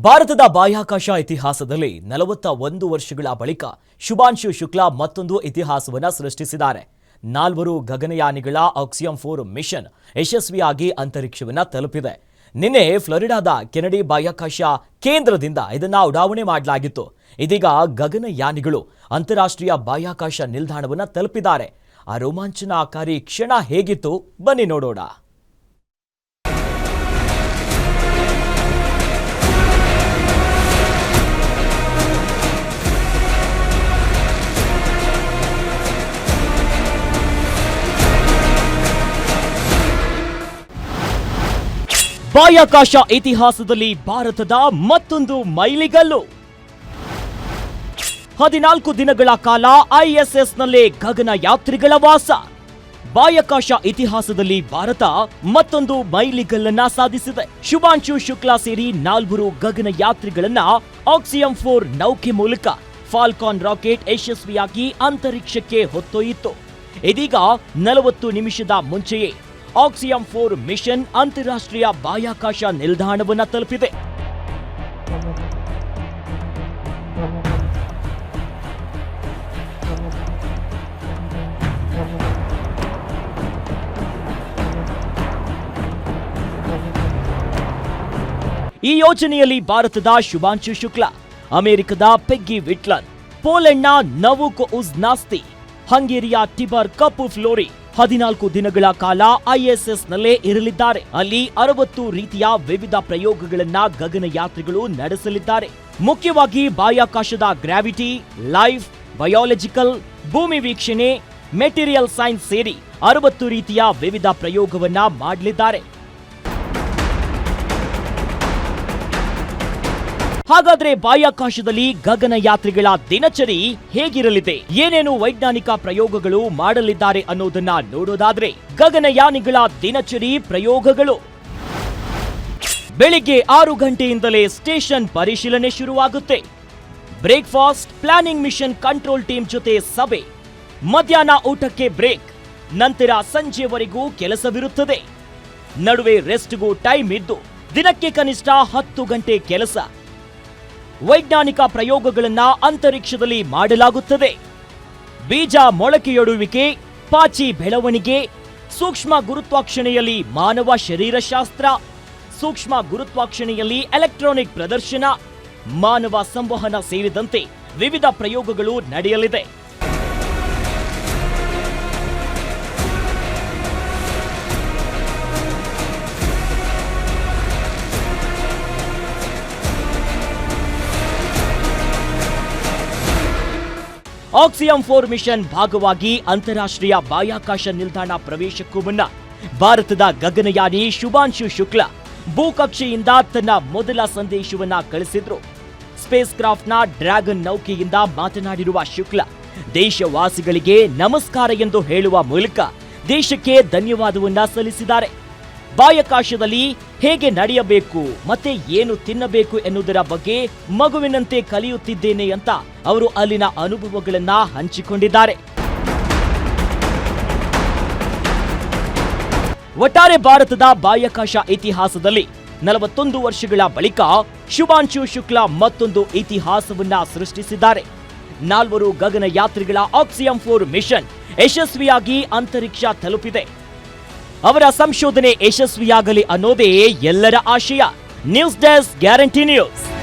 ಭಾರತದ ಬಾಹ್ಯಾಕಾಶ ಇತಿಹಾಸದಲ್ಲಿ ನಲವತ್ತ ಒಂದು ವರ್ಷಗಳ ಬಳಿಕ ಶುಭಾಂಶು ಶುಕ್ಲಾ ಮತ್ತೊಂದು ಇತಿಹಾಸವನ್ನ ಸೃಷ್ಟಿಸಿದ್ದಾರೆ. ನಾಲ್ವರು ಗಗನಯಾನಿಗಳ ಆಕ್ಸಿಯಂ ಫೋರ್ ಮಿಷನ್ ಯಶಸ್ವಿಯಾಗಿ ಅಂತರಿಕ್ಷವನ್ನ ತಲುಪಿದೆ. ನಿನ್ನೆ ಫ್ಲೋರಿಡಾದ ಕೆನಡಿ ಬಾಹ್ಯಾಕಾಶ ಕೇಂದ್ರದಿಂದ ಇದನ್ನ ಉಡಾವಣೆ ಮಾಡಲಾಗಿತ್ತು. ಇದೀಗ ಗಗನಯಾನಿಗಳು ಅಂತಾರಾಷ್ಟ್ರೀಯ ಬಾಹ್ಯಾಕಾಶ ನಿಲ್ದಾಣವನ್ನು ತಲುಪಿದ್ದಾರೆ. ಆ ರೋಮಾಂಚನಕಾರಿ ಕ್ಷಣ ಹೇಗಿತ್ತು? ಬನ್ನಿ ನೋಡೋಣ. ಬಾಹ್ಯಾಕಾಶ ಇತಿಹಾಸದಲ್ಲಿ ಭಾರತದ ಮತ್ತೊಂದು ಮೈಲಿಗಲ್ಲು. ಹದಿನಾಲ್ಕು ದಿನಗಳ ಕಾಲ ಐಎಸ್ಎಸ್ನಲ್ಲೇ ಗಗನ ಯಾತ್ರಿಗಳ ವಾಸ. ಬಾಹ್ಯಾಕಾಶ ಇತಿಹಾಸದಲ್ಲಿ ಭಾರತ ಮತ್ತೊಂದು ಮೈಲಿಗಲ್ಲನ್ನ ಸಾಧಿಸಿದೆ. ಶುಭಾಂಶು ಶುಕ್ಲಾ ಸೇರಿ ನಾಲ್ವರು ಗಗನ ಯಾತ್ರಿಗಳನ್ನ ಆಕ್ಸಿಯಂ ಫೋರ್ ನೌಕೆ ಮೂಲಕ ಫಾಲ್ಕಾನ್ ರಾಕೆಟ್ ಯಶಸ್ವಿಯಾಗಿ ಅಂತರಿಕ್ಷಕ್ಕೆ ಹೊತ್ತೊಯ್ಯಿತು. ಇದೀಗ ನಲವತ್ತು ನಿಮಿಷದ ಮುಂಚೆಯೇ ಆಕ್ಸಿಯಂ ಫೋರ್ ಮಿಷನ್ ಅಂತಾರಾಷ್ಟ್ರೀಯ ಬಾಹ್ಯಾಕಾಶ ನಿಲ್ದಾಣವನ್ನ ತಲುಪಿದೆ. ಈ ಯೋಜನೆಯಲ್ಲಿ ಭಾರತದ ಶುಭಾಂಶು ಶುಕ್ಲಾ, ಅಮೆರಿಕದ ಪೆಗ್ಗಿ ವಿಟ್ಲರ್, ಪೋಲೆಂಡ್ನ ನವುಕ್ ಉಸ್ ನಾಸ್ತಿ, ಹಂಗೇರಿಯ ಟಿಬರ್ ಕಪು ಫ್ಲೋರಿ ಹದಿನಾಲ್ಕು ದಿನಗಳ ಕಾಲ ಐಎಸ್ಎಸ್ನಲ್ಲೇ ಇರಲಿದ್ದಾರೆ. ಅಲ್ಲಿ ಅರವತ್ತು ರೀತಿಯ ವಿವಿಧ ಪ್ರಯೋಗಗಳನ್ನ ಗಗನಯಾತ್ರಿಗಳು ನಡೆಸಲಿದ್ದಾರೆ. ಮುಖ್ಯವಾಗಿ ಬಾಹ್ಯಾಕಾಶದ ಗ್ರಾವಿಟಿ, ಲೈಫ್, ಬಯಾಲಜಿಕಲ್, ಭೂಮಿ ವೀಕ್ಷಣೆ, ಮೆಟೀರಿಯಲ್ ಸೈನ್ಸ್ ಸೇರಿ ಅರವತ್ತು ರೀತಿಯ ವಿವಿಧ ಪ್ರಯೋಗವನ್ನ ಮಾಡಲಿದ್ದಾರೆ. ಹಾಗಾದ್ರೆ ಬಾಹ್ಯಾಕಾಶದಲ್ಲಿ ಗಗನಯಾತ್ರಿಗಳ ದಿನಚರಿ ಹೇಗಿರಲಿದೆ? ಏನೇನು ವೈಜ್ಞಾನಿಕ ಪ್ರಯೋಗಗಳು ಮಾಡಲಿದ್ದಾರೆ ಅನ್ನೋದನ್ನ ನೋಡೋದಾದ್ರೆ ಗಗನಯಾನಿಗಳ ದಿನಚರಿ ಪ್ರಯೋಗಗಳು. ಬೆಳಿಗ್ಗೆ ಆರು ಗಂಟೆಯಿಂದಲೇ ಸ್ಟೇಷನ್ ಪರಿಶೀಲನೆ ಶುರುವಾಗುತ್ತೆ. Breakfast, planning mission control team ಜೊತೆ ಸಭೆ. ಮಧ್ಯಾಹ್ನ ಊಟಕ್ಕೆ ಬ್ರೇಕ್, ನಂತರ ಸಂಜೆವರೆಗೂ ಕೆಲಸವಿರುತ್ತದೆ. ನಡುವೆ ರೆಸ್ಟ್ಗೂ ಟೈಮ್ ಇದ್ದು, ದಿನಕ್ಕೆ ಕನಿಷ್ಠ ಹತ್ತು ಗಂಟೆ ಕೆಲಸ. ವೈಜ್ಞಾನಿಕ ಪ್ರಯೋಗಗಳನ್ನು ಅಂತರಿಕ್ಷದಲ್ಲಿ ಮಾಡಲಾಗುತ್ತದೆ. ಬೀಜ ಮೊಳಕೆಯೊಡುವಿಕೆ, ಪಾಚಿ ಬೆಳವಣಿಗೆ, ಸೂಕ್ಷ್ಮ ಗುರುತ್ವಾಕ್ಷಣೆಯಲ್ಲಿ ಮಾನವ ಶರೀರಶಾಸ್ತ್ರ, ಸೂಕ್ಷ್ಮ ಗುರುತ್ವಾಕ್ಷಣೆಯಲ್ಲಿ ಎಲೆಕ್ಟ್ರಾನಿಕ್ ಪ್ರದರ್ಶನ, ಮಾನವ ಸಂವಹನ ಸೇರಿದಂತೆ ವಿವಿಧ ಪ್ರಯೋಗಗಳು ನಡೆಯಲಿದೆ. ಆಕ್ಸಿಯಂ ಫೋರ್ ಮಿಷನ್ ಭಾಗವಾಗಿ ಅಂತಾರಾಷ್ಟ್ರೀಯ ಬಾಹ್ಯಾಕಾಶ ನಿಲ್ದಾಣ ಪ್ರವೇಶಕ್ಕೂ ಮುನ್ನ ಭಾರತದ ಗಗನಯಾನಿ ಶುಭಾಂಶು ಶುಕ್ಲಾ ಭೂಕಕ್ಷೆಯಿಂದ ತನ್ನ ಮೊದಲ ಸಂದೇಶವನ್ನ ಕಳಿಸಿದ್ರು. ಸ್ಪೇಸ್ ಕ್ರಾಫ್ಟ್ನ ಡ್ರ್ಯಾಗನ್ ನೌಕೆಯಿಂದ ಮಾತನಾಡಿರುವ ಶುಕ್ಲಾ, ದೇಶವಾಸಿಗಳಿಗೆ ನಮಸ್ಕಾರ ಎಂದು ಹೇಳುವ ಮೂಲಕ ದೇಶಕ್ಕೆ ಧನ್ಯವಾದವನ್ನ ಸಲ್ಲಿಸಿದ್ದಾರೆ. ಬಾಹ್ಯಾಕಾಶದಲ್ಲಿ ಹೇಗೆ ನಡೆಯಬೇಕು, ಮತ್ತೆ ಏನು ತಿನ್ನಬೇಕು ಎನ್ನುವುದರ ಬಗ್ಗೆ ಮಗುವಿನಂತೆ ಕಲಿಯುತ್ತಿದ್ದೇನೆ ಅಂತ ಅವರು ಅಲ್ಲಿನ ಅನುಭವಗಳನ್ನ ಹಂಚಿಕೊಂಡಿದ್ದಾರೆ. ಒಟ್ಟಾರೆ ಭಾರತದ ಬಾಹ್ಯಾಕಾಶ ಇತಿಹಾಸದಲ್ಲಿ ನಲವತ್ತೊಂದು ವರ್ಷಗಳ ಬಳಿಕ ಶುಭಾಂಶು ಶುಕ್ಲಾ ಮತ್ತೊಂದು ಇತಿಹಾಸವನ್ನ ಸೃಷ್ಟಿಸಿದ್ದಾರೆ. ನಾಲ್ವರು ಗಗನಯಾತ್ರಿಗಳ ಆಕ್ಸಿಯಂ ಫೋರ್ ಮಿಷನ್ ಯಶಸ್ವಿಯಾಗಿ ಅಂತರಿಕ್ಷ ತಲುಪಿದೆ. ಅವರ ಸಂಶೋಧನೆ ಯಶಸ್ವಿಯಾಗಲಿ ಅನ್ನೋದೇ ಎಲ್ಲರ ಆಶಯ. News desk guarantee news